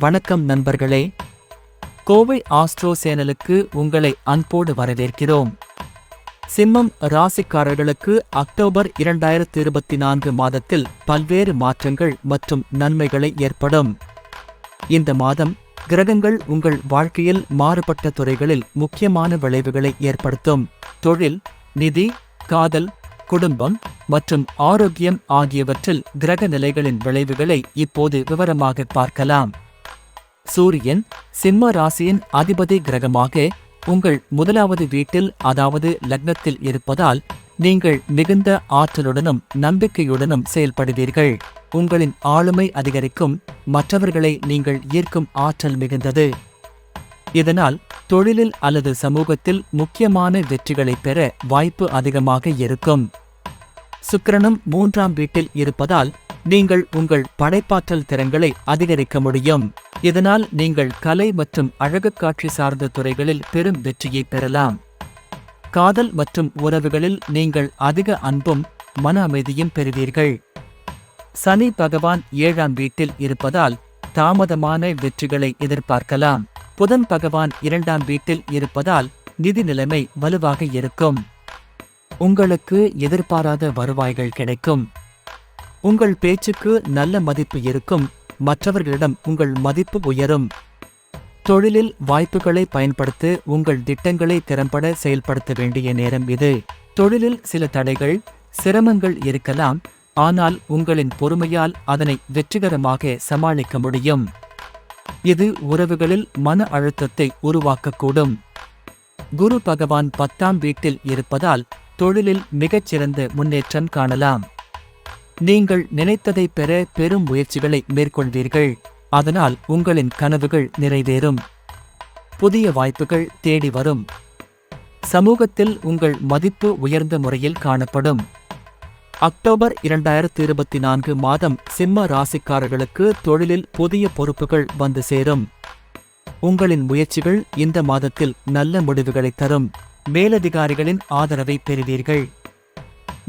வணக்கம் நண்பர்களே. கோவை ஆஸ்ட்ரோ சேனலுக்கு உங்களை அன்போடு வரவேற்கிறோம். சிம்மம் ராசிக்காரர்களுக்கு அக்டோபர் இரண்டாயிரத்தி இருபத்தி நான்கு மாதத்தில் பல்வேறு மாற்றங்கள் மற்றும் நன்மைகளை ஏற்படும். இந்த மாதம் கிரகங்கள் உங்கள் வாழ்க்கையில் மாறுபட்ட துறைகளில் முக்கியமான விளைவுகளை ஏற்படுத்தும். தொழில் நிதி காதல் குடும்பம் மற்றும் ஆரோக்கியம் ஆகியவற்றில் கிரக நிலைகளின் விளைவுகளை இப்போது விவரமாக பார்க்கலாம். சூரியன் சிம்ம ராசியின் அதிபதி கிரகமாக உங்கள் முதலாவது வீட்டில் அதாவது லக்னத்தில் இருப்பதால் நீங்கள் மிகுந்த ஆற்றலுடனும் நம்பிக்கையுடனும் செயல்படுவீர்கள். உங்களின் ஆளுமை அதிகரிக்கும் மற்றவர்களை நீங்கள் ஈர்க்கும் ஆற்றல் மிகுந்தது. இதனால் தொழிலில் அல்லது சமூகத்தில் முக்கியமான வெற்றிகளை பெற வாய்ப்பு அதிகமாக இருக்கும். சுக்கிரனும் மூன்றாம் வீட்டில் இருப்பதால் நீங்கள் உங்கள் படைப்பாற்றல் திறன்களை அதிகரிக்க முடியும். இதனால் நீங்கள் கலை மற்றும் அழகுக் காட்சி சார்ந்த துறைகளில் பெரும் வெற்றியை பெறலாம். காதல் மற்றும் உறவுகளில் நீங்கள் அதிக அன்பும் மன அமைதியும் பெறுவீர்கள். சனி பகவான் ஏழாம் வீட்டில் இருப்பதால் தாமதமான வெற்றிகளை எதிர்பார்க்கலாம். புதன் பகவான் இரண்டாம் வீட்டில் இருப்பதால் நிதி நிலைமை வலுவாக இருக்கும். உங்களுக்கு எதிர்பாராத வருவாய்கள் கிடைக்கும். உங்கள் பேச்சுக்கு நல்ல மதிப்பு இருக்கும். மற்றவர்களிடம் உங்கள் மதிப்பு உயரும். தொழிலில் வாய்ப்புகளை பயன்படுத்த உங்கள் திட்டங்களை திறம்பட செயல்படுத்த வேண்டிய நேரம் இது. தொழிலில் சில தடைகள் சிரமங்கள் இருக்கலாம். ஆனால் உங்களின் பொறுமையால் அதனை வெற்றிகரமாக சமாளிக்க முடியும். இது உறவுகளில் மன அழுத்தத்தை உருவாக்கக்கூடும். குரு பகவான் பத்தாம் வீட்டில் இருப்பதால் தொழிலில் மிகச்சிறந்த முன்னேற்றம் காணலாம். நீங்கள் நினைத்ததை பெற பெரும் முயற்சிகளை மேற்கொள்வீர்கள். அதனால் உங்களின் கனவுகள் நிறைவேறும். புதிய வாய்ப்புகள் தேடி வரும். சமூகத்தில் உங்கள் மதிப்பு உயர்ந்த முறையில் காணப்படும். அக்டோபர் இரண்டாயிரத்தி இருபத்தி நான்கு மாதம் சிம்ம ராசிக்காரர்களுக்கு தொழிலில் புதிய பொறுப்புகள் வந்து சேரும். உங்களின் முயற்சிகள் இந்த மாதத்தில் நல்ல முடிவுகளை தரும். மேலதிகாரிகளின் ஆதரவை பெறுவீர்கள்.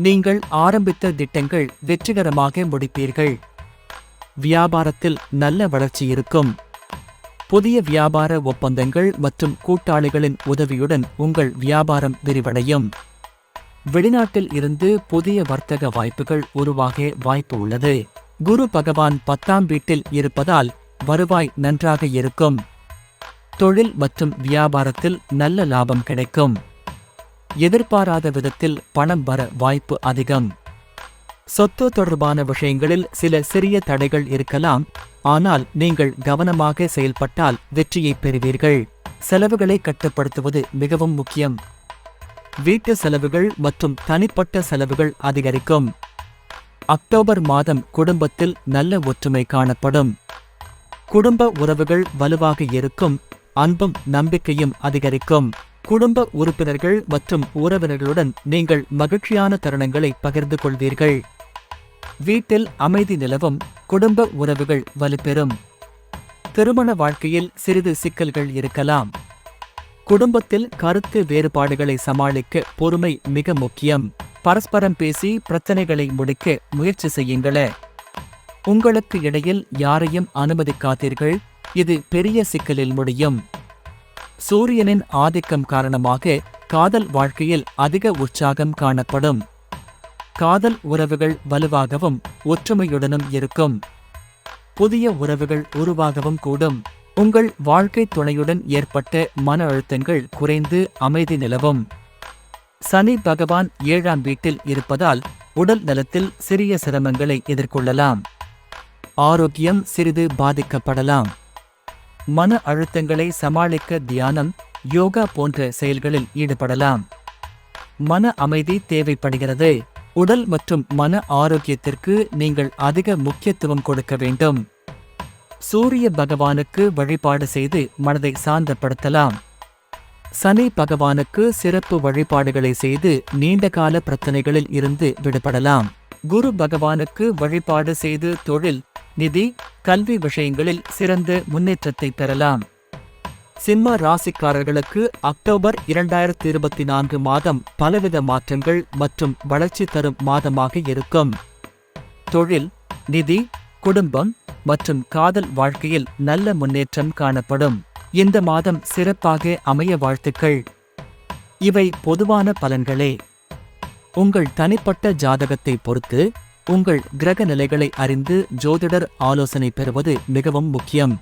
நீங்கள் ஆரம்பித்த திட்டங்கள் வெற்றிகரமாக முடிப்பீர்கள். வியாபாரத்தில் நல்ல வளர்ச்சி இருக்கும். புதிய வியாபார ஒப்பந்தங்கள் மற்றும் கூட்டாளிகளின் உதவியுடன் உங்கள் வியாபாரம் விரிவடையும். வெளிநாட்டில் இருந்து புதிய வர்த்தக வாய்ப்புகள் உருவாக வாய்ப்பு உள்ளது. குரு பகவான் பத்தாம் வீட்டில் இருப்பதால் வருவாய் நன்றாக இருக்கும். தொழில் மற்றும் வியாபாரத்தில் நல்ல லாபம் கிடைக்கும். எதிர்பாராத விதத்தில் பணம் வர வாய்ப்பு அதிகம். சொத்து தொடர்பான விஷயங்களில் சில சிறிய தடைகள் இருக்கலாம். ஆனால் நீங்கள் கவனமாக செயல்பட்டால் வெற்றியை பெறுவீர்கள். செலவுகளை கட்டுப்படுத்துவது மிகவும் முக்கியம். வீட்டு செலவுகள் மற்றும் தனிப்பட்ட செலவுகள் அதிகரிக்கும். அக்டோபர் மாதம் குடும்பத்தில் நல்ல ஒற்றுமை காணப்படும். குடும்ப உறவுகள் வலுவாக இருக்கும். அன்பும் நம்பிக்கையும் அதிகரிக்கும். குடும்ப உறுப்பினர்கள் மற்றும் உறவினர்களுடன் நீங்கள் மகிழ்ச்சியான தருணங்களை பகிர்ந்து கொள்வீர்கள். வீட்டில் அமைதி நிலவும் குடும்ப உறவுகள் வலுப்பெறும். திருமண வாழ்க்கையில் சிறிது சிக்கல்கள் இருக்கலாம். குடும்பத்தில் கருத்து வேறுபாடுகளை சமாளிக்க பொறுமை மிக முக்கியம். பரஸ்பரம் பேசி பிரச்சனைகளை முடிக்க முயற்சி செய்யுங்களே. உங்களுக்கு இடையில் யாரையும் அனுமதிக்காதீர்கள். இது பெரிய சிக்கலில் முடியும். சூரியனின் ஆதிக்கம் காரணமாக காதல் வாழ்க்கையில் அதிக உற்சாகம் காணப்படும். காதல் உறவுகள் வலுவாகவும் ஒற்றுமையுடனும் இருக்கும். புதிய உறவுகள் உருவாகவும் கூடும். உங்கள் வாழ்க்கை துணையுடன் ஏற்பட்ட மன அழுத்தங்கள் குறைந்து அமைதி நிலவும். சனி பகவான் ஏழாம் வீட்டில் இருப்பதால் உடல் நலத்தில் சிறிய சிரமங்களை எதிர்கொள்ளலாம். ஆரோக்கியம் சிறிது பாதிக்கப்படலாம். மன அழுத்தங்களை சமாளிக்க தியானம் யோகா போன்ற செயல்களில் ஈடுபடலாம். மன அமைதி தேவைப்படுகிறது. உடல் மற்றும் மன ஆரோக்கியத்திற்கு நீங்கள் அதிக முக்கியத்துவம் கொடுக்க வேண்டும். சூரிய பகவானுக்கு வழிபாடு செய்து மனதை சாந்தப்படுத்தலாம். சனி பகவானுக்கு சிறப்பு வழிபாடுகளை செய்து நீண்டகால பிரச்சனைகளில் இருந்து விடுபடலாம். குரு பகவானுக்கு வழிபாடு செய்து தொழில் நிதி கல்வி விஷயங்களில் சிறந்த முன்னேற்றத்தை பெறலாம். சிம்ம ராசிக்காரர்களுக்கு அக்டோபர் இரண்டாயிரத்தி இருபத்தி நான்கு மாதம் பலவித மாற்றங்கள் மற்றும் வளர்ச்சி தரும் மாதமாக இருக்கும். தொழில் நிதி குடும்பம் மற்றும் காதல் வாழ்க்கையில் நல்ல முன்னேற்றம் காணப்படும். இந்த மாதம் சிறப்பாக அமைய வாழ்த்துக்கள். இவை பொதுவான பலன்களே. உங்கள் தனிப்பட்ட ஜாதகத்தை பொறுத்து உங்கள் கிரக நிலைகளை அறிந்து ஜோதிடர் ஆலோசனை பெறுவது மிகவும் முக்கியம்.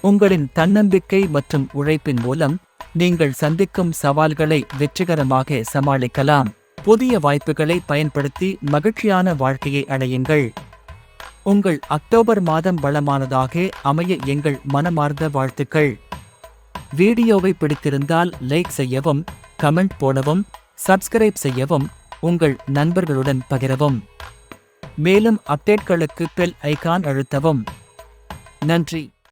உங்களின் தன்னம்பிக்கை மற்றும் உழைப்பின் மூலம் நீங்கள் சந்திக்கும் சவால்களை வெற்றிகரமாக சமாளிக்கலாம். புதிய வாய்ப்புகளை பயன்படுத்தி மகிழ்ச்சியான வாழ்க்கையை அடையுங்கள். உங்கள் அக்டோபர் மாதம் வளமானதாக அமைய எங்கள் மனமார்ந்த வாழ்த்துக்கள். வீடியோவை பிடித்திருந்தால் லைக் செய்யவும் கமெண்ட் போடவும் சப்ஸ்கிரைப் செய்யவும் உங்கள் நண்பர்களுடன் பகிரவும். மேலும் அப்டேட்களுக்கு பெல் ஐகான் அழுத்தவும். நன்றி.